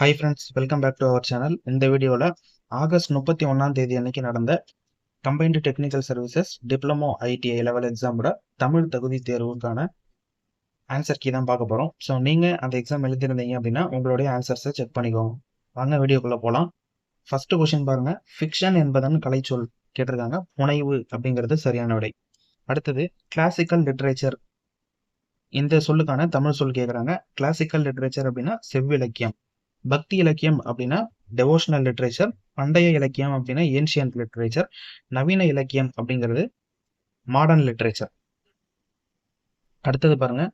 Hi friends welcome back to our channel இந்த வீடியோவில் August முப்பத்தி ஒன்றாம் தேதி அன்னைக்கு நடந்த combined technical services diploma ITI level எக்ஸாமோட Tamil தகுதி தேர்வுக்கான ஆன்சர் கீ தான் பார்க்க போகிறோம் ஸோ நீங்கள் அந்த எக்ஸாம் எழுதிருந்தீங்க அப்படின்னா உங்களுடைய ஆன்சர்ஸை செக் பண்ணிக்கோங்க. வாங்க வீடியோக்குள்ளே போகலாம் ஃபஸ்ட்டு கொஷின் பாருங்கள் ஃபிக்ஷன் என்பதன் கலைச்சொல் கேட்டிருக்காங்க. புனைவு அப்படிங்கிறது சரியான விடை. அடுத்தது கிளாசிக்கல் லிட்ரேச்சர் இந்த சொல்லுக்கான தமிழ் சொல் கேட்குறாங்க கிளாசிக்கல் லிட்ரேச்சர் அப்படின்னா செவ்விலக்கியம். பக்தி இலக்கியம் அப்படின்னா டெவோஷனல் லிட்ரேச்சர் பண்டைய இலக்கியம் அப்படின்னா ஏன்ஷியன்ட் லிட்ரேச்சர் நவீன இலக்கியம் அப்படிங்கிறது மாடர்ன் லிட்ரேச்சர் அடுத்தது பாருங்க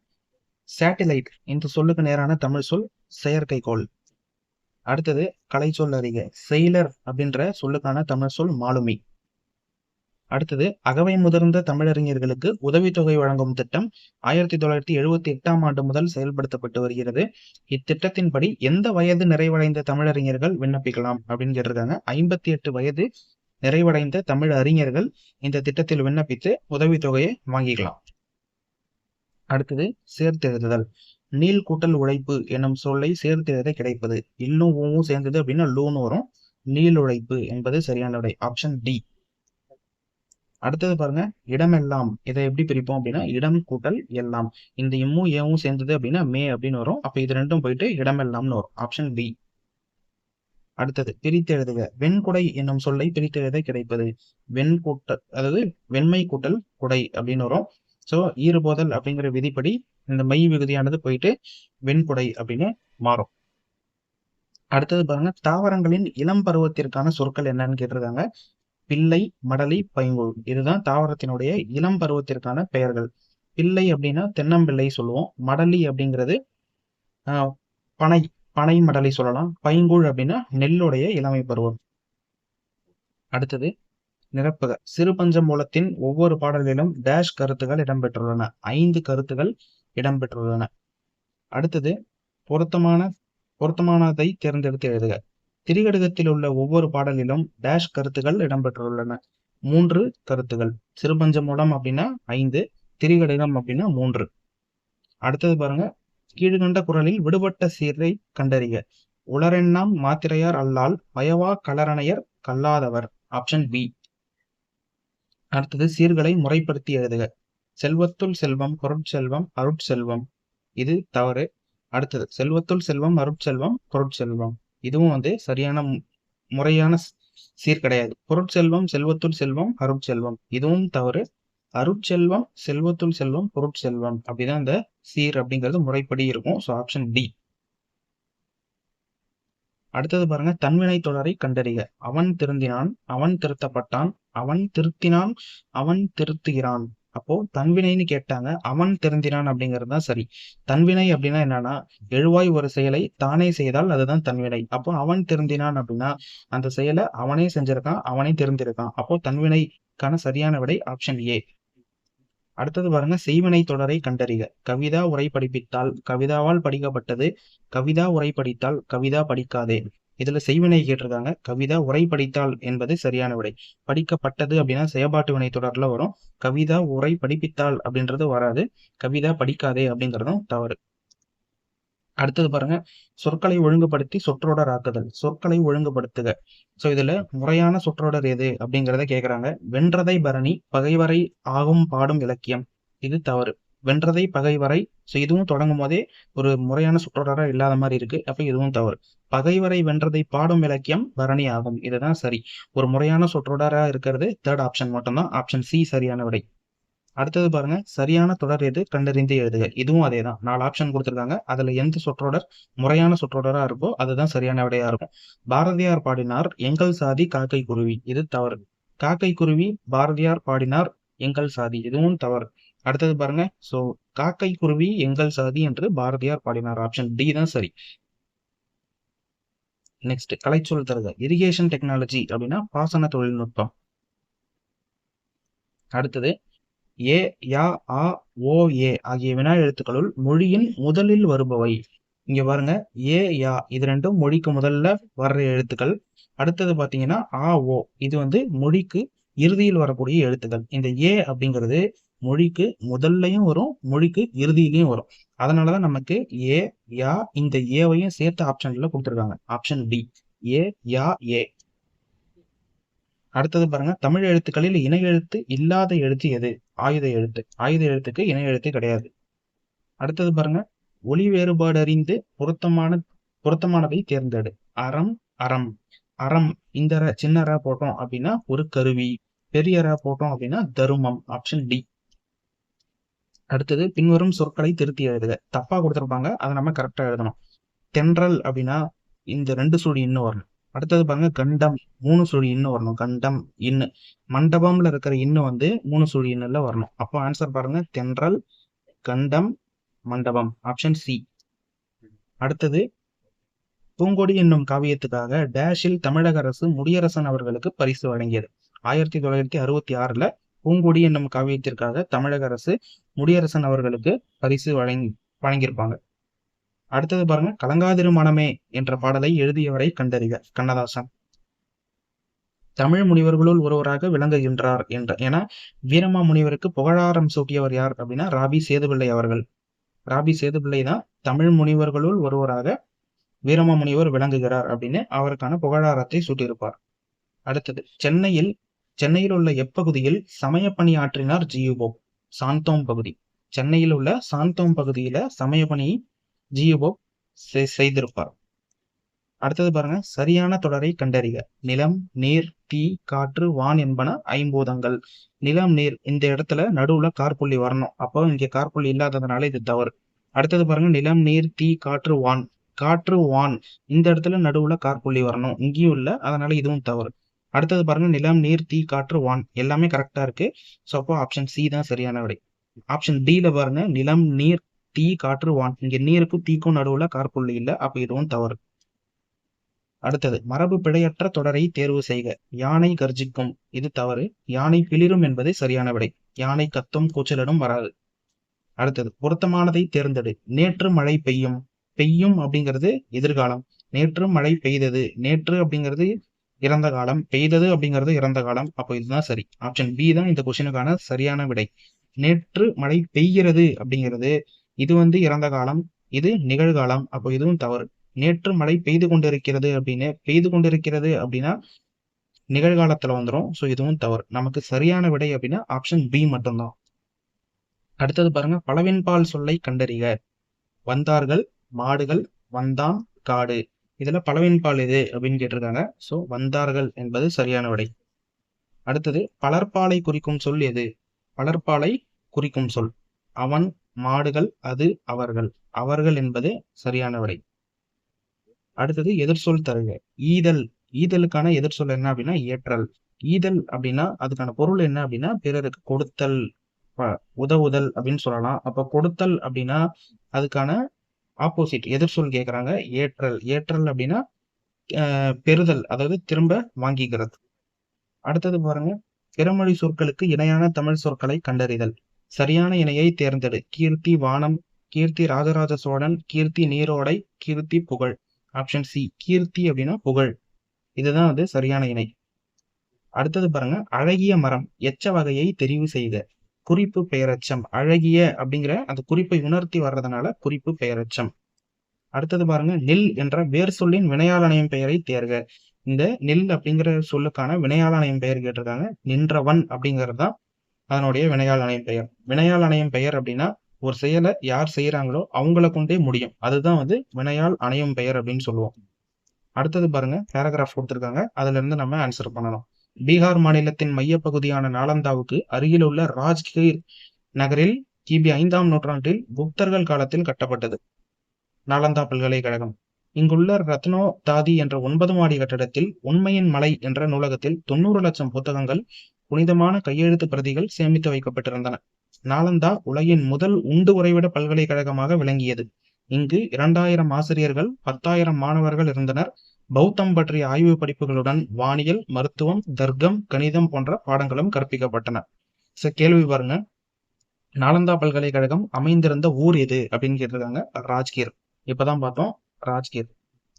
சேட்டிலைட் இந்த சொல்லுக்கு நேரான தமிழ் சொல் செயற்கைக்கோள். அடுத்தது கலைச்சொல் அறிக செயலர் அப்படின்ற சொல்லுக்கான தமிழ் சொல் மாலுமி. அடுத்தது அகவை முதிர்ந்த தமிழறிஞர்களுக்கு உதவித்தொகை வழங்கும் திட்டம் ஆயிரத்தி தொள்ளாயிரத்தி எழுபத்தி எட்டாம் ஆண்டு முதல் செயல்படுத்தப்பட்டு வருகிறது. இத்திட்டத்தின்படி எந்த வயது நிறைவடைந்த தமிழறிஞர்கள் விண்ணப்பிக்கலாம் அப்படின்னு கேட்டிருக்காங்க. ஐம்பத்தி எட்டு வயது நிறைவடைந்த தமிழ் அறிஞர்கள் இந்த திட்டத்தில் விண்ணப்பித்து உதவித்தொகையை வாங்கிக்கலாம். அடுத்தது சேர்த்தெழுதுதல். நீள் கூட்டல் உழைப்பு எனும் சொல்லை சேர்த்தெழுத கிடைப்பது. இல்லும் ஊவும் சேர்ந்தது அப்படின்னா லூன்னு வரும். நீள் உழைப்பு என்பது சரியான விடை. ஆப்ஷன் டி அடுத்தது பாருங்க இடமெல்லாம் இதை எப்படி பிரிப்போம் அப்படின்னா இடம் கூட்டல் எல்லாம். இந்த இம்மும் ஏவும் சேர்ந்தது அப்படின்னா மே அப்படின்னு வரும். அப்ப இது ரெண்டும் போயிட்டு இடமெல்லாம்னு வரும். ஆப்ஷன் பி அடுத்தது பிரித்து எழுதுக. வெண்குடை என்னும் சொல்லை பிரித்து எழுத கிடைப்பது. வெண் கூட்டல் அதாவது வெண்மை கூட்டல் குடை அப்படின்னு வரும். ஸோ ஈறுபோதல் அப்படிங்கிற விதிப்படி இந்த மை விகுதியானது போயிட்டு வெண்குடை அப்படின்னு மாறும். அடுத்தது பாருங்க தாவரங்களின் இளம் பருவத்திற்கான சொற்கள் என்னன்னு கேட்டிருக்காங்க. பிள்ளை மடலி பைங்கூழ் இதுதான் தாவரத்தினுடைய இளம் பருவத்திற்கான பெயர்கள். பிள்ளை அப்படின்னா தென்னம்பிள்ளை சொல்லுவோம். மடலி அப்படிங்கிறது பனை பனை மடலை சொல்லலாம். பைங்கூழ் அப்படின்னா நெல்லுடைய இளமை பருவம். அடுத்தது நிரப்புக. சிறு பஞ்சமூலத்தின் ஒவ்வொரு பாடல்களிலும் டேஷ் கருத்துகள் இடம்பெற்றுள்ளன. ஐந்து கருத்துகள் இடம்பெற்றுள்ளன. அடுத்தது பொருத்தமான பொருத்தமானதை தேர்ந்தெடுத்து எழுதுக. திரிகடுகத்தில் உள்ள ஒவ்வொரு பாடலிலும் டேஷ் கருத்துகள் இடம்பெற்றுள்ளன. மூன்று கருத்துகள். சிறுபஞ்ச மூலம் அப்படின்னா ஐந்து திரிகடகம் அப்படின்னா மூன்று. அடுத்தது பாருங்க. கீழ்கண்ட குரலில் விடுபட்ட சீரை கண்டறிக. உளரெண்ணாம் மாத்திரையார் அல்லால் பயவா கலரணையர் கல்லாதவர். ஆப்ஷன் பி அடுத்தது சீர்களை முறைப்படுத்தி எழுதுக. செல்வத்துள் செல்வம் பொருட்செல்வம் அருட்செல்வம். இது தவறு. அடுத்தது செல்வத்துள் செல்வம் அருட்செல்வம் பொருட்செல்வம். இதுவும் வந்து சரியான முறையான சீர் கிடையாது. பொருட்செல்வம் செல்வத்துள் செல்வம் அருட்செல்வம். இதுவும் தவறு. அருட்செல்வம் செல்வத்துள் செல்வம் பொருட்செல்வம். அப்படிதான் இந்த சீர் அப்படிங்கிறது முறைப்படி இருக்கும். ஸோ ஆப்ஷன் டி அடுத்தது பாருங்க. தன்வினை தொடரை கண்டறிக. அவன் திருந்தினான் அவன் திருத்தப்பட்டான் அவன் திருத்தினான் அவன் திருத்துகிறான். அப்போ தன்வினைன்னு கேட்டாங்க. அவன் திருந்தினான் அப்படிங்கிறது தான் சரி. தன்வினை அப்படின்னா என்னன்னா எழுவாய் ஒரு செயலை தானே செய்தால் அதுதான் தன்வினை. அப்போ அவன் திருந்தினான் அப்படின்னா அந்த செயலை அவனே செஞ்சிருக்கான் அவனே திருந்திருக்கான். அப்போ தன்வினைக்கான சரியான விடை ஆப்ஷன் ஏ அடுத்தது பாருங்க செய்வினை தொடரை கண்டறிக. கவிதா உரை படிப்பித்தால் கவிதாவால் படிக்கப்பட்டது. கவிதா உரை படித்தால் கவிதா படிக்காதே. இதுல செய்வினை கேட்டிருக்காங்க. கவிதா உரை படித்தால் என்பது சரியான விடை. படிக்கப்பட்டது அப்படின்னா செயற்பாட்டு வினை தொடர்ல வரும். கவிதா உரை படிப்பித்தால் அப்படின்றது வராது. கவிதா படிக்காதே அப்படிங்கிறதும் தவறு. அடுத்தது பாருங்க. சொற்களை ஒழுங்குபடுத்தி சொற்றொடர் ஆக்குதல். சொற்களை ஒழுங்குபடுத்துக. சோ இதுல முறையான சொற்றொடர் எது அப்படிங்கிறத கேக்குறாங்க. வென்றதை பரணி பகைவரை ஆகும் பாடும் இலக்கியம். இது தவறு. வென்றதை பகைவரை ஸோ இதுவும் தொடங்கும் போதே ஒரு முறையான சுற்றொடரா இல்லாத மாதிரி இருக்கு. அப்ப இதுவும் தவறு. பகைவரை வென்றதை பாடும் இலக்கியம் பரணி ஆகும். இதுதான் சரி. ஒரு முறையான சொற்றொடராக இருக்கிறது தேர்ட் ஆப்ஷன் மட்டும்தான். ஆப்ஷன் சி சரியான விடை. அடுத்தது பாருங்க. சரியான தொடர் எது? கண்டறிந்து எழுதுக. இதுவும் அதே தான் நாலு ஆப்ஷன் கொடுத்துருக்காங்க. அதுல எந்த சொற்றொடர் முறையான சொற்றொடரா இருக்கோ அதுதான் சரியான விடையா இருக்கும். பாரதியார் பாடினார் எங்கள் சாதி காக்கை குருவி இது தவறு. காக்கை குருவி பாரதியார் பாடினார் எங்கள் சாதி. இதுவும் தவறு. அடுத்தது பாருங்க. ஸோ காக்கை குருவி எங்கள் சாதி என்று பாரதியார் பாடினார். ஆப்ஷன் டி தான் சரி. நெக்ஸ்ட் கலைச்சொல் தருக. இரிகேஷன் டெக்னாலஜி அப்படின்னா பாசன தொழில்நுட்பம். அடுத்தது ஏ யா ஆ ஓ ஏ ஆகிய வினா எழுத்துக்களுள் மொழியின் முதலில் வருபவை. இங்க பாருங்க. ஏ யா இது ரெண்டும் மொழிக்கு முதல்ல வர்ற எழுத்துக்கள். அடுத்தது பாத்தீங்கன்னா ஆ ஓ இது வந்து மொழிக்கு இறுதியில் வரக்கூடிய எழுத்துக்கள். இந்த ஏ அப்படிங்கிறது மொழிக்கு முதல்லையும் வரும் மொழிக்கு இறுதியிலையும் வரும். அதனாலதான் நமக்கு ஏ யா இந்த ஏவையும் சேர்த்து ஆப்ஷன்ல கொடுத்துருக்காங்க. ஆப்ஷன் டி ஏ யா ஏ அடுத்தது பாருங்க தமிழ் எழுத்துக்களில் இணை எழுத்து இல்லாத எழுத்து எது? ஆயுத எழுத்து. ஆயுத எழுத்துக்கு இணை எழுத்து கிடையாது. அடுத்தது பாருங்க ஒளி வேறுபாடு அறிந்து பொருத்தமான பொருத்தமானதை தேர்ந்தெடு. அறம் அறம். அறம் இந்த சின்ன ர போட்டோம் அப்படின்னா ஒரு கருவி. பெரிய ர போட்டோம் அப்படின்னா தருமம். ஆப்ஷன் டி அடுத்தது பின்வரும் சொற்களை திருத்தி எழுதுக. தப்பா கொடுத்துருப்பாங்க அதை நம்ம கரெக்டா எழுதணும். தென்றல் அப்படின்னா இந்த ரெண்டு சுழி இன்னும் வரணும். அடுத்தது பாருங்க கண்டம் மூணு சுழி இன்னும் வரணும். கண்டம் இன்னு. மண்டபம்ல இருக்கிற இன்னும் வந்து மூணு சுழி இன்னுல வரணும். அப்போ ஆன்சர் பாருங்க தென்றல் கண்டம் மண்டபம். ஆப்ஷன் சி அடுத்தது பூங்கொடி என்னும் காவியத்துக்காக டேஷில் தமிழக அரசு முடியரசன் அவர்களுக்கு பரிசு வழங்கியது. ஆயிரத்தி தொள்ளாயிரத்தி அறுபத்தி ஆறுல பூங்கொடி என்னும் காவியத்திற்காக தமிழக அரசு முடியரசன் அவர்களுக்கு பரிசு வழங்கி வழங்கியிருப்பாங்க. அடுத்தது பாருங்க கலங்காதிரு மனமே என்ற பாடலை எழுதியவரை கண்டறிக கண்ணதாசன். தமிழ் முனிவர்களுள் ஒருவராக விளங்குகின்றார் என்ற என வீரமா முனிவருக்கு புகழாரம் சூட்டியவர் யார் அப்படின்னா ராபி சேதுபிள்ளை அவர்கள். ராபி சேதுபிள்ளை தான் தமிழ் முனிவர்களுள் ஒருவராக வீரமா முனிவர் விளங்குகிறார் அப்படின்னு அவருக்கான புகழாரத்தை சூட்டியிருப்பார். அடுத்தது சென்னையில் சென்னையில் உள்ள எப்பகுதியில் சமயப்பணி ஆற்றினார் ஜியுபோ சாந்தோம் பகுதி. சென்னையில் உள்ள சாந்தோம் பகுதியில சமயப்பணி ஜியுபோ செய்திருப்பார். அடுத்தது பாருங்க சரியான தொடரை கண்டறிக. நிலம் நீர் தீ காற்று வான் என்பன ஐம்பூதங்கள். நிலம் நீர் இந்த இடத்துல நடுவுல கார்புள்ளி வரணும். அப்போ இங்க கார்புள்ளி இல்லாததுனால இது தவறு. அடுத்தது பாருங்க நிலம் நீர் தீ காற்று வான். காற்று வான். இந்த இடத்துல நடுவுல கார்புள்ளி வரணும். இங்கேயும் இல்லை அதனால இதுவும் தவறு. அடுத்தது பாருங்க நிலம் நீர் தீ காற்று வான் எல்லாமே கரெக்டா இருக்கு. ஸோ அப்போ ஆப்ஷன் சி தான் சரியான விடை. ஆப்ஷன் டில பாருங்க நிலம் நீர் தீ காற்று வான். இங்க நீருக்கும் தீக்கும் நடுவுல கார்புள்ளி இல்ல அப்ப இதுவும் தவறு. அடுத்தது மரபு பிழையற்ற தொடரை தேர்வு செய்க. யானை கர்ஜிக்கும். இது தவறு. யானை பிளிரும் என்பது சரியான விடை. யானை கத்தும் கூச்சலிடும் வராது. அடுத்தது பொருத்தமானதை தேர்ந்தெடு. நேற்று மழை பெய்யும். பெய்யும் அப்படிங்கிறது எதிர்காலம். நேற்று மழை பெய்தது. நேற்று அப்படிங்கிறது இறந்த காலம் பெய்தது அப்படிங்கிறது இறந்த காலம் அப்போ இதுதான் சரி. ஆப்ஷன் பி தான் இந்த கொஸ்டினுக்கான சரியான விடை. நேற்று மழை பெய்கிறது அப்படிங்கிறது இது வந்து இறந்த காலம் இது நிகழ்காலம் அப்போ இதுவும் தவறு. நேற்று மழை பெய்து கொண்டிருக்கிறது அப்படின்னு பெய்து கொண்டிருக்கிறது அப்படின்னா நிகழ்காலத்துல வந்துடும் ஸோ இதுவும் தவறு. நமக்கு சரியான விடை அப்படின்னா ஆப்ஷன் பி மட்டும்தான். அடுத்தது பாருங்க பழவின்பால் சொல்லை கண்டறிக. வந்தார்கள் மாடுகள் வந்தான் காடு. இதில் பலவின் பால் எது அப்படின்னு கேட்டிருக்காங்க. ஸோ வந்தார்கள் என்பது சரியான விடை. அடுத்தது பலர்பாலை குறிக்கும் சொல் எது? பலர்பாலை குறிக்கும் சொல். அவன் மாடுகள் அது அவர்கள். அவர்கள் என்பது சரியான விடை. அடுத்தது எதிர்சொல் தருக. ஈதல். ஈதலுக்கான எதிர்சொல் என்ன அப்படின்னா ஏற்றல். ஈதல் அப்படின்னா அதுக்கான பொருள் என்ன அப்படின்னா பிறருக்கு கொடுத்தல். உதவுதல் அப்படின்னு சொல்லலாம். அப்போ கொடுத்தல் அப்படின்னா அதுக்கான ஆப்போசிட் எதிர்சொல் கேட்குறாங்க ஏற்றல் ஏற்றல் அப்படின்னா பெறுதல் அதாவது திரும்ப வாங்கிக்கிறது. அடுத்தது பாருங்க. பிறமொழி சொற்களுக்கு இணையான தமிழ் சொற்களை கண்டறிதல். சரியான இணையை தேர்ந்தெடு. கீர்த்தி வானம் கீர்த்தி ராஜராஜ சோழன் கீர்த்தி நீரோடை கீர்த்தி புகழ். ஆப்ஷன் சி கீர்த்தி அப்படின்னா புகழ். இதுதான் வந்து சரியான இணை. அடுத்தது பாருங்க. அழகிய மரம் எச்ச வகையை தெரிவு செய்த குறிப்பு பெயரச்சம் அழகிய அப்படிங்கிற அந்த குறிப்பை உணர்த்தி வர்றதுனால குறிப்பு பெயரச்சம். அடுத்தது பாருங்க நெல் என்ற வேர் சொல்லின் வினையாளனையும் பெயரை தேர்க. இந்த நெல் அப்படிங்கிற சொல்லுக்கான வினையாளனையும் பெயர் கேட்டிருக்காங்க. நின்றவன் அப்படிங்கிறது தான் அதனுடைய வினையால் அணையம் பெயர். வினையால் அணையம் பெயர் அப்படின்னா ஒரு செயலை யார் செய்யறாங்களோ அவங்கள கொண்டே முடியும். அதுதான் வந்து வினையால் அணையும் பெயர் அப்படின்னு சொல்லுவோம். அடுத்தது பாருங்க பேராகிராஃப் கொடுத்துருக்காங்க. அதுல இருந்து நம்ம ஆன்சர் பண்ணணும். பீகார் மாநிலத்தின் மையப்பகுதியான நாலந்தாவுக்கு அருகிலுள்ள ராஜ்கீர் நகரில் கிபி ஐந்தாம் நூற்றாண்டில் குப்தர்கள் காலத்தில் கட்டப்பட்டது. நாலந்தா பல்கலைக்கழகம். இங்குள்ள ரத்னோ தாதி என்ற ஒன்பது மாடி கட்டடத்தில் உண்மையின் மலை என்ற நூலகத்தில் தொண்ணூறு லட்சம் புத்தகங்கள் புனிதமான கையெழுத்து பிரதிகள் சேமித்து வைக்கப்பட்டிருந்தன. நாலந்தா உலகின் முதல் உண்டு உறைவிட பல்கலைக்கழகமாக விளங்கியது. இங்கு இரண்டாயிரம் ஆசிரியர்கள் பத்தாயிரம் மாணவர்கள் இருந்தனர். பௌத்தம் பற்றிய ஆய்வு படிப்புகளுடன் வானியல் மருத்துவம் தர்க்கம் கணிதம் போன்ற பாடங்களும் கற்பிக்கப்பட்டன. ச கேள்வி பாருங்க. நாலந்தா பல்கலைக்கழகம் அமைந்திருந்த ஊர் எது அப்படின்னு கேட்டிருக்காங்க. ராஜ்கீர். இப்பதான் பார்த்தோம் ராஜ்கீர்.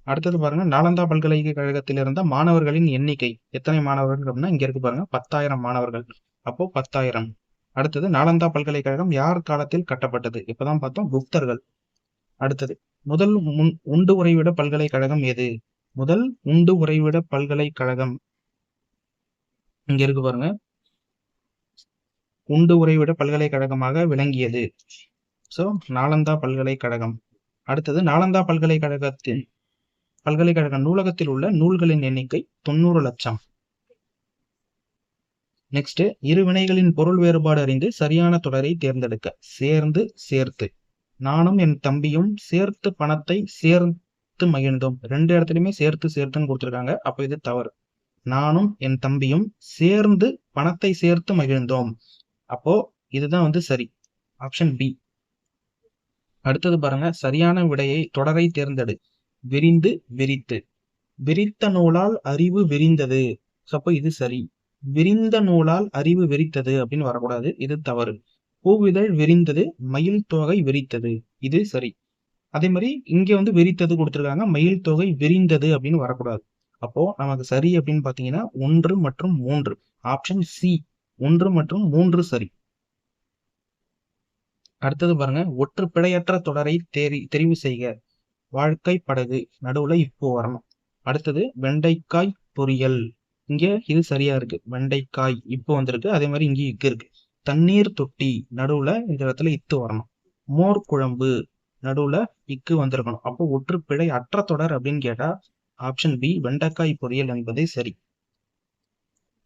அடுத்தது பாருங்க நாலந்தா பல்கலைக்கழகத்தில் இருந்த மாணவர்களின் எண்ணிக்கை. எத்தனை மாணவர்கள் அப்படின்னா இங்க இருக்கு பாருங்க பத்தாயிரம் மாணவர்கள். அப்போ பத்தாயிரம். அடுத்தது நாலந்தா பல்கலைக்கழகம் யார் காலத்தில் கட்டப்பட்டது? இப்பதான் பார்த்தோம் புக்தர்கள் அடுத்தது முதல் முன் உண்டு உறைவிட பல்கலைக்கழகம் எது? முதல் உண்டு உறைவிட பல்கலைக்கழகம். இங்க இருக்கு பாருங்க. உண்டு உறைவிட பல்கலைக்கழகமாக விளங்கியது. சோ நாலந்தா பல்கலைக்கழகம். அடுத்தது நாலந்தா பல்கலைக்கழகத்தின் பல்கலைக்கழக நூலகத்தில் உள்ள நூல்களின் எண்ணிக்கை தொண்ணூறு லட்சம். நெக்ஸ்ட் இரு வினைகளின் பொருள் வேறுபாடு அறிந்து சரியான தொடரை தேர்ந்தெடுக்க. சேர்ந்து சேர்த்து. நானும் என் தம்பியும் சேர்த்து பணத்தை சேர்த்து மகிழ்ந்தோம். ரெண்டு இடத்துலயுமே சேர்த்து சேர்த்துன்னு கொடுத்துருக்காங்க. அப்போ இது தவறு. நானும் என் தம்பியும் சேர்ந்து பணத்தை சேர்த்து மகிழ்ந்தோம். அப்போ இதுதான் வந்து சரி. ஆப்ஷன் பி அடுத்தது பாருங்க. சரியான விடையை தொடரை தேர்ந்தெடு. விரிந்து விரித்து. விரித்த நூலால் அறிவு விரிந்தது. அப்போ இது சரி. விரிந்த நூலால் அறிவு விரித்தது அப்படின்னு வரக்கூடாது. இது தவறு. பூவிதழ் விரிந்தது. மயில் தொகை விரித்தது. இது சரி. அதே மாதிரி இங்கே வந்து விரித்தது கொடுத்துருக்காங்க மயில் தொகை விரிந்தது அப்படின்னு வரக்கூடாது. அப்போ நமக்கு சரி அப்படின்னு பார்த்தீங்கன்னா ஒன்று மற்றும் மூன்று. ஆப்ஷன் சி ஒன்று மற்றும் மூன்று சரி. அடுத்தது பாருங்க ஒற்று பிழையற்ற தொடரை தேரி தெரிவு செய்க. வாழ்க்கை படகு நடுவுல இப்போ வரணும். அடுத்தது வெண்டைக்காய் பொரியல் இங்க இது சரியா இருக்கு. வெண்டைக்காய் இப்போ வந்திருக்கு. அதே மாதிரி இங்கே இக்கு இருக்கு. தண்ணீர் தொட்டி நடுவுல இந்த இடத்துல இத்து வரணும். மோர் குழம்பு நடுவுல இக்கு வந்திருக்கணும். அப்போ ஒற்று பிழை அற்ற தொடர் அப்படின்னு கேட்டா ஆப்ஷன் பி வெண்டைக்காய் பொரியல் என்பதே சரி.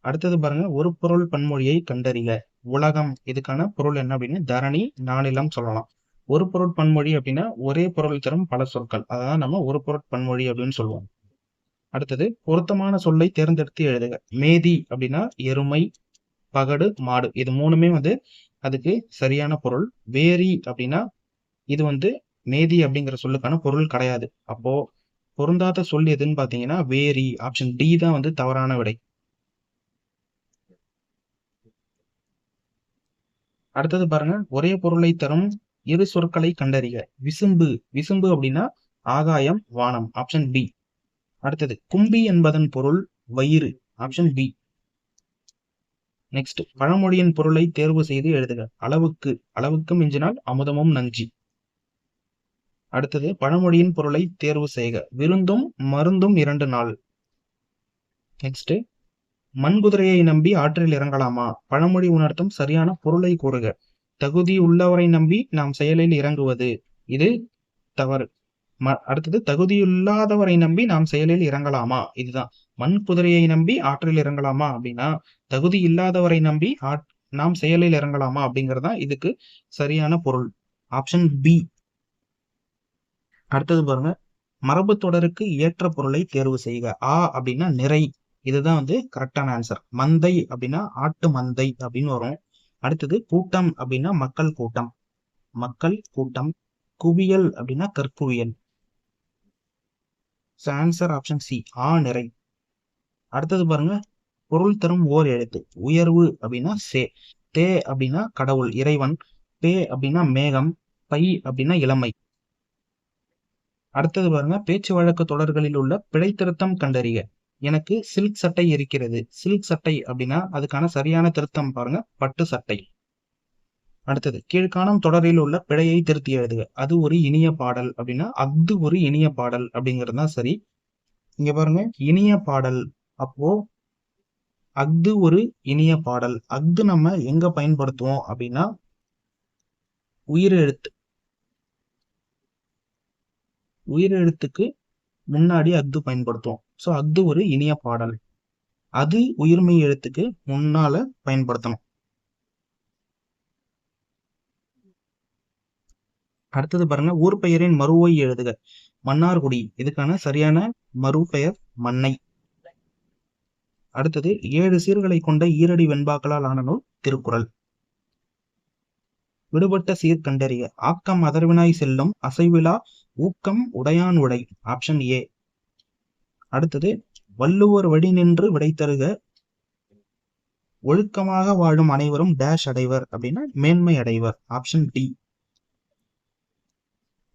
அடுத்தது பாருங்க ஒரு பொருள் பன்மொழியை கண்டறிக. உலகம் இதுக்கான பொருள் என்ன அப்படின்னு தரணி நானிலம் சொல்லலாம். ஒரு பொருள் பன்மொழி அப்படின்னா ஒரே பொருள் தரும் பல சொற்கள். அதான் நம்ம ஒரு பொருள் பன்மொழி அப்படின்னு சொல்லுவோம். அடுத்தது பொருத்தமான சொல்லை தேர்ந்தெடுத்து எழுதுக. மேதி அப்படின்னா எருமை பகடு மாடு. இது மூணுமே வந்து அதுக்கு சரியான பொருள். வேரி அப்படின்னா இது வந்து மேதி அப்படிங்கிற சொல்லுக்கான பொருள் கிடையாது. அப்போ பொருந்தாத சொல் எதுன்னு பாத்தீங்கன்னா வேரி ஆப்ஷன் டி தான் வந்து தவறான விடை. அடுத்தது பாருங்க ஒரே பொருளை தரும் இரு சொற்களை கண்டறிக. விசும்பு விசும்பு அப்படின்னா ஆகாயம் வானம் ஆப்ஷன் பி அடுத்தது கும்பி என்பதன் பொருள் வயிறு ஆப்ஷன் பி நெக்ஸ்ட் பழமொழியின் பொருளை தேர்வு செய்து எழுதுக. அளவுக்கு அளவுக்கு மிஞ்சினால் அமுதமும் நஞ்சி. அடுத்தது பழமொழியின் பொருளை தேர்வு செய்க. விருந்தும் மருந்தும் இரண்டு நாள். நெக்ஸ்ட் மண்குதிரையை நம்பி ஆற்றில் இறங்கலாமா? பழமொழி உணர்த்தும் சரியான பொருளை கூறுக. தகுதி உள்ளவரை நம்பி நாம் செயலில் இறங்குவது. இது தவறு. அடுத்தது தகுதியில்லாதவரை நம்பி நாம் செயலில் இறங்கலாமா? இதுதான். மண் குதிரையை நம்பி ஆற்றில் இறங்கலாமா அப்படின்னா தகுதி இல்லாதவரை நம்பி நாம் செயலில் இறங்கலாமா அப்படிங்கிறது தான் இதுக்கு சரியான பொருள். ஆப்ஷன் பி அடுத்தது பாருங்க. மரபு தொடருக்கு ஏற்ற பொருளை தேர்வு செய்க. ஆ அப்படின்னா நிறை. இதுதான் வந்து கரெக்டான ஆன்சர் மந்தை அப்படின்னா ஆட்டு மந்தை அப்படின்னு வரும். அடுத்தது கூட்டம் அப்படின்னா மக்கள் கூட்டம். மக்கள் கூட்டம். குவியல் அப்படின்னா கற்குவியல். ஆன்சர் ஆப்ஷன் சி ஆ நிறை. அடுத்தது பாருங்க. பொருள் தரும் ஓர் எழுத்து. உயர்வு அப்படின்னா சே. தே அப்படின்னா கடவுள் இறைவன். பே அப்படின்னா மேகம். பை அப்படின்னா இளமை. அடுத்தது பாருங்க பேச்சு வழக்கு தொடர்களில் உள்ள பிழை திருத்தம் கண்டறிய எனக்கு சில்க் சட்டை இருக்கிறது. சில்க் சட்டை அப்படின்னா அதுக்கான சரியான திருத்தம் பாருங்க பட்டு சட்டை. அடுத்தது கீழ்காணும் தொடரில் உள்ள பிழையை திருத்தி எழுதுக. அது ஒரு இனிய பாடல் அப்படின்னா அது ஒரு இனிய பாடல் அப்படிங்கிறது தான் சரி. இங்க பாருங்க இனிய பாடல். அப்போ அஃது ஒரு இனிய பாடல். அஃது நம்ம எங்க பயன்படுத்துவோம் அப்படின்னா உயிரெழுத்து. உயிரெழுத்துக்கு முன்னாடி அஃது பயன்படுத்துவோம். ஸோ அஃது ஒரு இனிய பாடல். அது உயிர்மை எழுத்துக்கு முன்னால பயன்படுத்தணும். அடுத்தது பாருங்க ஊர் பெயரின் மறுவை எழுதுக. மன்னார்குடி. இதுக்கான சரியான மறுபெயர் மண்ணை அடுத்தது ஏழு சீர்களை கொண்ட ஈரடி வெண்பாக்களால் ஆன நூல் திருக்குறள். விடுபட்ட சீர் கண்டறிய ஆக்கம் அதர்வினாய் செல்லும் அசைவிழா ஊக்கம் உடையான் உடை ஆப்ஷன் ஏ அடுத்தது வள்ளுவர் வழி நின்று விடை தருக. ஒழுக்கமாக வாழும் அனைவரும் டேஷ் அடைவர் அப்படின்னா மேன்மை அடைவர் ஆப்ஷன் டி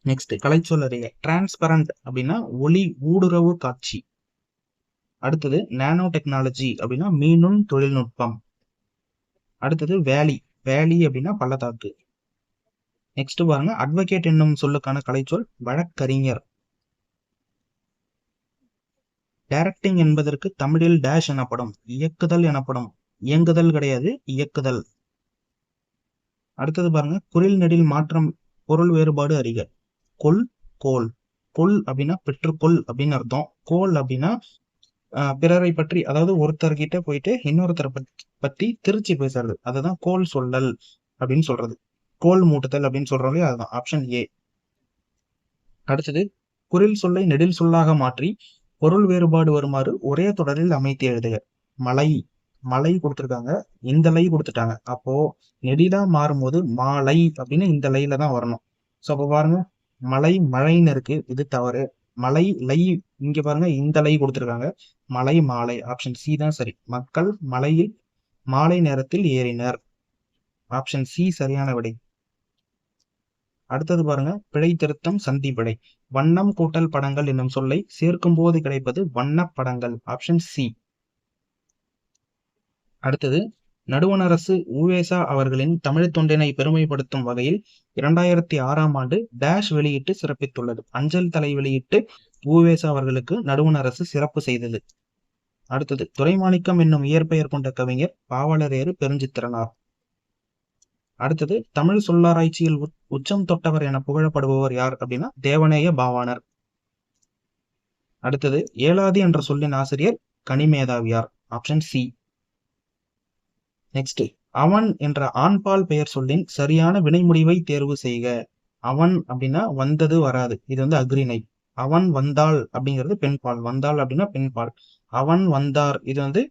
நெக்ஸ்ட் கலைச்சொல்லறிய டிரான்ஸ்பரண்ட் அப்படின்னா ஒளி ஊடுறவு காட்சி. அடுத்தது நானோ டெக்னாலஜி அப்படின்னா மீனும் தொழில்நுட்பம். அடுத்தது வேலி வேலி அப்படின்னா பள்ளத்தாக்கு. நெக்ஸ்ட் பாருங்க அட்வொகேட் என்னும் சொல்லுக்கான கலைச்சொல் வழக்கறிஞர். டைரக்டிங் என்பதற்கு தமிழில் டேஷ் எனப்படும் இயக்குதல் எனப்படும். இயங்குதல் கிடையாது இயக்குதல். அடுத்தது பாருங்க குரில் நெடில் மாற்றம் பொருள் வேறுபாடு அறிக. கொல் கோல். கொல் அப்படின்னா பெற்றுக்கொள் அப்படின்னு அர்த்தம். கோல் அப்படின்னா பிறரை பற்றி அதாவது ஒருத்தர்கிட்ட போயிட்டு இன்னொருத்தரை பத்தி திருச்சி பேசுறது. அதுதான் கோல் சொல்லல் அப்படின்னு சொல்றது. கோல் மூட்டுதல் அப்படின்னு சொல்றோம் அதுதான் ஆப்ஷன் ஏ அடுத்தது குரில் சொல்லை நெடில் சொல்லாக மாற்றி பொருள் வேறுபாடு வருமாறு ஒரே தொடரில் அமைத்து எழுதுக. மலை. மலை கொடுத்துருக்காங்க. இந்த லை கொடுத்துட்டாங்க. அப்போ நெடிலா மாறும்போது மாலை அப்படின்னு இந்த லைல தான் வரணும். ஸோ அப்போ பாருங்க. மலை மழைன்னு இருக்கு. இது தவறு. மலை லை இங்க பாருங்க. இந்த லை கொடுத்துருக்காங்க. மலை மாலை. ஆப்ஷன் சி தான் சரி. மக்கள் மலையில் மாலை நேரத்தில் ஏறினர். ஆப்ஷன் சி சரியான விடை. அடுத்தது பாருங்க பிழை திருத்தம் சந்தி பிழை. வண்ணம் கூட்டல் படங்கள் என்னும் சொல்லை சேர்க்கும் போது கிடைப்பது வண்ண படங்கள் ஆப்ஷன் சி அடுத்தது நடுவணரசு ஊவேசா அவர்களின் தமிழ் தொண்டினை பெருமைப்படுத்தும் வகையில் இரண்டாயிரத்தி ஆறாம் ஆண்டு டேஷ் வெளியிட்டு சிறப்பித்துள்ளது. அஞ்சல் தலை வெளியிட்டு ஊவேசா அவர்களுக்கு நடுவணரசு சிறப்பு செய்தது. அடுத்தது துரைமாணிக்கம் என்னும் இயற்பெயர் கொண்ட கவிஞர் பாவலரேறு பெருஞ்சித்திரனார். அடுத்தது தமிழ் சொல்லாராய்ச்சியில் உச்சம் தொட்டவர் என புகழப்படுபவர் யார் அப்படின்னா தேவநேய பாவாணர். அடுத்தது ஏலாதி என்ற சொல்லின் ஆசிரியர் கனிமேதாவியார் ஆப்ஷன் சி நெக்ஸ்ட் அவன் என்ற ஆண்பால் பெயர் சொல்லின் சரியான வினைமுடிவை தேர்வு செய்க. அவன் அப்படின்னா வந்தது வராது. இது வந்து அக்ரிணை அவன் வந்தாள் அப்படிங்கிறது பெண்பால். வந்தாள் அப்படின்னா பெண்பால். அவன் வந்தார். இது வந்து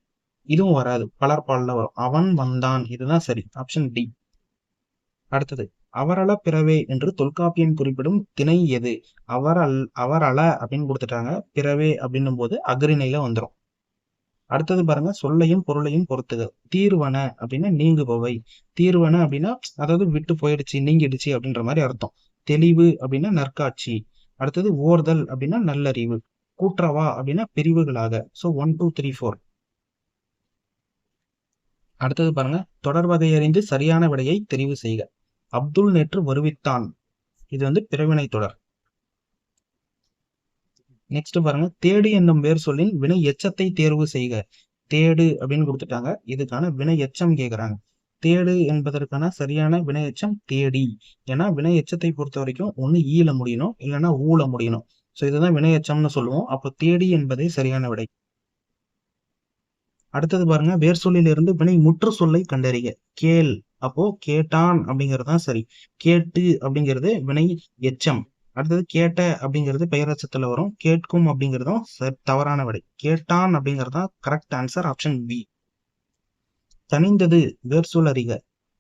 இதுவும் வராது. பலர்பால்ல வரும். அவன் வந்தான். இதுதான் சரி. ஆப்ஷன் டி அடுத்தது அவரள பிறவே என்று தொல்காப்பியம் குறிப்பிடும் திணை எது? அவர் அல் அப்படின்னு கொடுத்துட்டாங்க. பிறவே அப்படின்னும் போது அக்ரிணையில வந்துடும் அடுத்தது பாருங்க சொல்லையும் பொருளையும் பொறுத்துக. தீர்வன அப்படின்னா நீங்குபவை. தீர்வன அப்படின்னா அதாவது விட்டு போயிடுச்சு நீங்கிடுச்சு அப்படின்ற மாதிரி அர்த்தம். தெளிவு அப்படின்னா நற்காட்சி. அடுத்தது ஓர்தல் அப்படின்னா நல்லறிவு. கூற்றவா அப்படின்னா பிரிவுகளாக. So one two three four அடுத்தது பாருங்க தொடர் வகையறிந்து சரியான விடையை தெரிவு செய்க. அப்துல் நேற்று வருவித்தான். இது வந்து பிறவினை தொடர். நெக்ஸ்ட் பாருங்க. தேடு என்னும் வேர் சொல்லின் வினை எச்சத்தை தேர்வு செய்க. தேடு அப்படின்னு கொடுத்துட்டாங்க. இதுக்கான வினை எச்சம் கேட்குறாங்க தேடு என்பதற்கான சரியான வினை எச்சம் தேடி. ஏன்னா வினை எச்சத்தை பொறுத்த வரைக்கும் ஒன்று ஈல முடியணும் இல்லைன்னா ஊல முடியணும். ஸோ இதுதான் வினை எச்சம்னு சொல்லுவோம். அப்போ தேடி என்பதே சரியான விடை. அடுத்தது பாருங்க. வேர் சொல்லிலிருந்து வினை முற்று சொல்லை கண்டறிய கேள். அப்போ கேட்டான் அப்படிங்கிறது தான் சரி. கேட்டு அப்படிங்கிறது வினை எச்சம். அடுத்தது கேட்ட அப்படிங்கிறது பெயரச்சத்துல வரும். கேட்கும் அப்படிங்கிறதும் தவறான விடை. கேட்டான் அப்படிங்கிறது தான் கரெக்ட் ஆன்சர் ஆப்ஷன் பி தனிந்தது வேர் சொல் அறிக.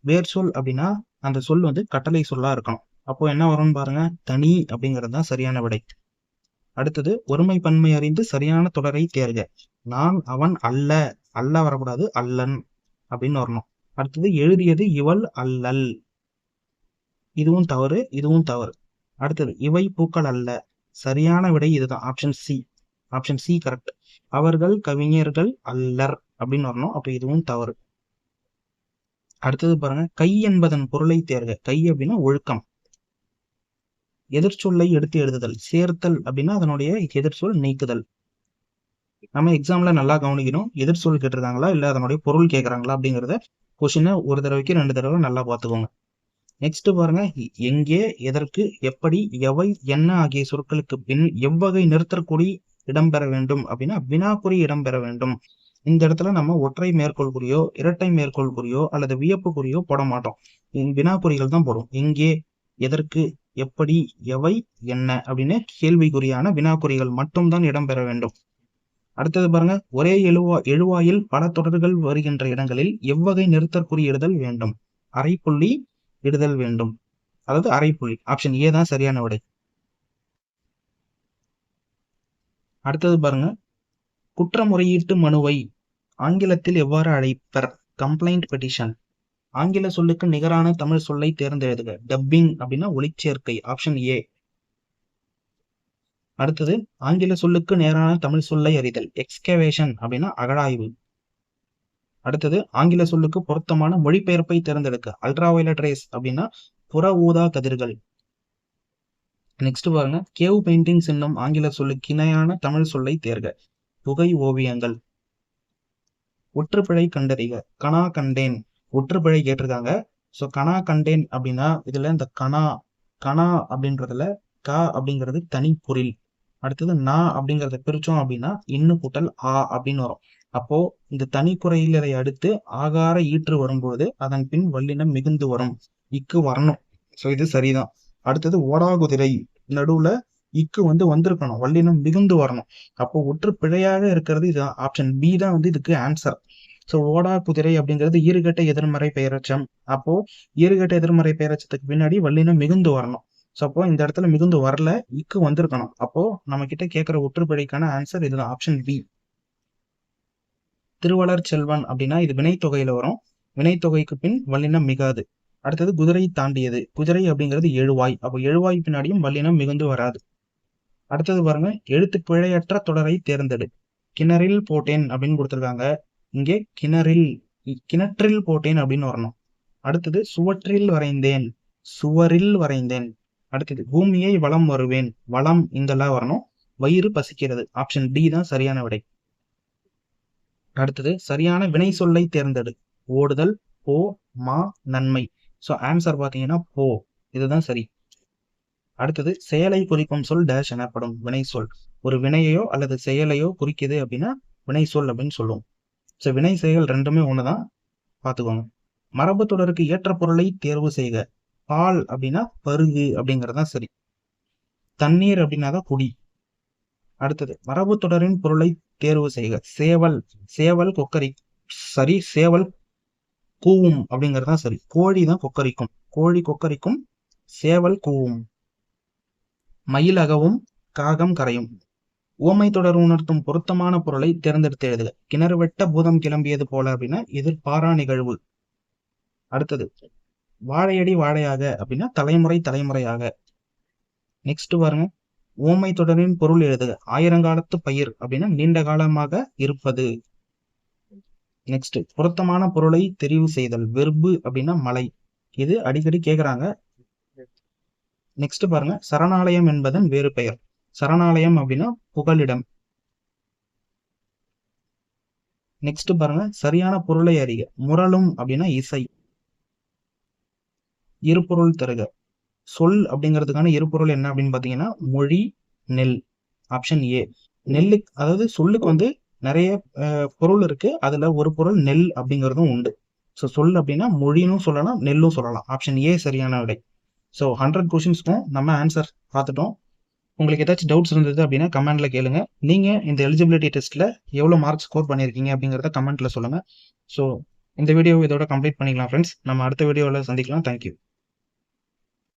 வேர் சொல் அப்படின்னா அந்த சொல் வந்து கட்டளை சொல்லா இருக்கணும். அப்போ என்ன வரும்னு பாருங்க. தனி அப்படிங்கிறது தான் சரியான விடை. அடுத்தது ஒருமை பன்மை அறிந்து சரியான தொடரை தேர்க. நான் அவன் அல்ல. அல்ல வரக்கூடாது. அல்லன் அப்படின்னு வரணும். அடுத்தது எழுதியது இவள் அல்லல். இதுவும் தவறு இதுவும் தவறு. அடுத்தது இவை பூக்கள் அல்ல. சரியான விடை இதுதான். Option C option C correct அவர்கள் கவிஞர்கள் அல்லர் அப்படின்னு வரணும். அப்ப இதுவும் தவறு. அடுத்தது பாருங்க கை என்பதன் பொருளை தேர்க. கை அப்படின்னா ஒழுக்கம். எதிர்ச்சொல்லை எடுத்து எழுதுதல். சேர்த்தல் அப்படின்னா அதனுடைய எதிர்ச்சொல் நீக்குதல். நம்ம எக்ஸாம்ல நல்லா கவனிக்கணும். எதிர்ச்சொல் கேட்டிருக்காங்களா இல்ல அதனுடைய பொருள் கேட்கறாங்களா அப்படிங்கறத கொஷினை ஒரு தடவைக்கு ரெண்டு தடவை நல்லா பார்த்துக்கோங்க. நெக்ஸ்ட் பாருங்க எங்கே எதற்கு எப்படி எவை என்ன ஆகிய சொற்களுக்கு பின் எவ்வகை நிறுத்தற்குடி இடம்பெற வேண்டும் அப்படின்னா வினாக்குறி இடம்பெற வேண்டும். இந்த இடத்துல நம்ம ஒற்றை மேற்கோள் குறியோ இரட்டை மேற்கோள் குறியோ அல்லது வியப்பு குறியோ போட மாட்டோம். வினாக்குறிகள் தான் போடும் எங்கே எதற்கு எப்படி எவை என்ன அப்படின்னு கேள்விக்குறியான வினாக்குறிகள் மட்டும்தான் இடம்பெற வேண்டும். அடுத்தது பாருங்க ஒரே எழுவா எழுவாயில் பல தொடர்கள் வருகின்ற இடங்களில் எவ்வகை நிறுத்தற்குறி இடுதல் வேண்டும்? அரைப்புள்ளி இடுதல் வேண்டும். அதாவது அரைப்புள்ளி ஆப்ஷன் ஏ தான் சரியான விடை. அடுத்தது பாருங்க குற்றமுறையீட்டு மனுவை ஆங்கிலத்தில் எவ்வாறு அழைப்பர்? கம்ப்ளைண்ட் பெட்டிஷன் ஆங்கில சொல்லுக்கு நிகரான தமிழ் சொல்லை தேர்ந்தெழுதுக. டப்பிங் அப்படின்னா ஒளிச்சேர்க்கை ஆப்ஷன் ஏ அடுத்தது ஆங்கில சொல்லுக்கு நேரான தமிழ் சொல்லை அறிதல் எக்ஸ்கவேஷன் அப்படின்னா அகழாய்வு. அடுத்தது ஆங்கில சொல்லுக்கு பொருத்தமான மொழிபெயர்ப்பை தேர்ந்தெடுக்க அல்ட்ராவைலட் ரேஸ் அப்படின்னா புற ஊதா கதிர்கள். நெக்ஸ்ட் பாருங்க கேவ் பெயிண்டிங்ஸ் என்னும் ஆங்கில சொல்லுக்கு இணையான தமிழ் சொல்லை தேர்க. புகை ஓவியங்கள். ஒற்றுப்பிழை கண்டறிக கணா கண்டேன். ஒற்றுப்பிழை கேட்டிருக்காங்க. ஸோ கணா கண்டேன் அப்படின்னா இதுல இந்த கணா கணா அப்படின்றதுல க அப்படிங்கிறது தனி பொருள். அடுத்தது நா அப்படிங்கிறத பிரிச்சோம் அப்படின்னா இன்னு கூட்டல் ஆ அப்படின்னு வரும். அப்போ இந்த தனி குறையிலரை அடுத்து ஆகார ஈற்று வரும்போது அதன் பின் வல்லினம் மிகுந்து வரும். இக்கு வரணும். ஸோ இது சரிதான். அடுத்தது ஓடாகுதிரை. நடுவுல இக்கு வந்து வந்திருக்கணும். வல்லினம் மிகுந்து வரணும். அப்போ ஒற்று பிழையாக இருக்கிறது இது ஆப்ஷன் பி தான் வந்து இதுக்கு ஆன்சர் ஸோ ஓடா குதிரை அப்படிங்கிறது ஈறுகட்ட எதிர்மறை பெயரச்சம். அப்போ ஈறுகட்ட எதிர்மறை பெயரச்சத்துக்கு பின்னாடி வல்லினம் மிகுந்து வரணும். ஸோ அப்போ இந்த இடத்துல மிகுந்து வரல இக்கு வந்திருக்கணும். அப்போ நம்ம கிட்ட கேட்குற ஒற்றுப்படைக்கான ஆன்சர் இதுதான் ஆப்ஷன் பி திருவளர் செல்வன் அப்படின்னா இது வினைத்தொகையில வரும். வினைத்தொகைக்கு பின் வல்லினம் மிகாது. அடுத்தது குதிரை தாண்டியது. குதிரை அப்படிங்கிறது எழுவாய். அப்போ எழுவாய் பின்னாடியும் வல்லினம் மிகுந்து வராது. அடுத்தது பாருங்க எழுத்து பிழையற்ற தொடரை தேர்ந்தெடு. கிணறில் போட்டேன் அப்படின்னு கொடுத்துருக்காங்க. இங்கே கிணறில் கிணற்றில் போட்டேன் அப்படின்னு வரணும். அடுத்தது சுவற்றில் வரைந்தேன். சுவரில் வரைந்தேன். அடுத்தது பூமியை வளம் வருவேன். வளம் இங்கெல்லாம் வரணும். வயிறு பசிக்கிறது. ஆப்ஷன் டி தான் சரியான விடை. அடுத்தது சரியான வினை சொல்லை தேர்ந்தெடு. ஓடுதல் போ மா நன்மை. ஸோ ஆன்சர் பார்த்தீங்கன்னா போ. இதுதான் சரி. அடுத்தது செயலை குறிக்கும் சொல் டேஷ் எனப்படும் வினை சொல். ஒரு வினையையோ அல்லது செயலையோ குறிக்குது அப்படின்னா வினை சொல் அப்படின்னு சொல்லுவோம். ஸோ வினை செயல் ரெண்டுமே ஒண்ணுதான். பார்த்துக்கோங்க. மரபு தொடருக்கு ஏற்ற பொருளை தேர்வு செய்க. பால் அப்படின்னா பருகு அப்படிங்கிறது தான் சரி. தண்ணீர் அப்படின்னா தான் குடி அடுத்தது மரபு தொடரின் பொருளை தேர்வு செய்க. சேவல் சேவல் கொக்கரி சரி சேவல் கூவும் அப்படிங்கிறது தான் சரி. கோழி தான் கொக்கரிக்கும். கோழி கொக்கரிக்கும் சேவல் கூவும். மயில் அகவும் காகம் கரையும். உவமை தொடர் உணர்த்தும் பொருத்தமான பொருளை தேர்ந்தெடுத்து எழுதுக. கிணறு வெட்ட பூதம் கிளம்பியது போல அப்படின்னா இது பாரா நிகழ்வு. அடுத்தது வாழையடி வாழையாக அப்படின்னா தலைமுறை தலைமுறையாக. நெக்ஸ்ட் பாருங்க ஓமை தொடரின் பொருள் எழுதுக. ஆயிரங்காலத்து பயிர் அப்படின்னா நீண்ட காலமாக இருப்பது. நெக்ஸ்ட் பொருத்தமான பொருளை தெரிவு செய்தல். வெறுப்பு அப்படின்னா மலை. இது அடிக்கடி கேக்குறாங்க. நெக்ஸ்ட் பாருங்க. சரணாலயம் என்பதன் வேறு பெயர். சரணாலயம் அப்படின்னா புகலிடம். நெக்ஸ்ட் பாருங்க. சரியான பொருளை அறிக. முரளும் அப்படின்னா இசை. இருபொருள் தருக. சொல் அப்படிங்கிறதுக்கான இருபொருள் என்ன அப்படின்னு பார்த்தீங்கன்னா மொழி நெல் ஆப்ஷன் ஏ நெல்லுக்கு அதாவது சொல்லுக்கு வந்து நிறைய பொருள் இருக்கு. அதுல ஒரு பொருள் நெல் அப்படிங்கிறதும் உண்டு. ஸோ சொல் அப்படின்னா மொழினும் சொல்லலாம் நெல்லும் சொல்லலாம். ஆப்ஷன் ஏ சரியான விடை. ஸோ ஹண்ட்ரட் கொஷின்ஸ்க்கும் நம்ம ஆன்சர் பார்த்துட்டோம். உங்களுக்கு ஏதாச்சும் டவுட்ஸ் இருந்தது அப்படின்னா கமெண்ட்ல கேளுங்க. நீங்க இந்த எலிஜிபிலிட்டி டெஸ்ட்ல எவ்வளோ மார்க் ஸ்கோர் பண்ணியிருக்கீங்க அப்படிங்கிறத கமெண்ட்ல சொல்லுங்க. ஸோ இந்த வீடியோ இதோட கம்ப்ளீட் பண்ணிக்கலாம் ஃப்ரெண்ட்ஸ் நம்ம அடுத்த வீடியோவில் சந்திக்கலாம். தேங்க்யூ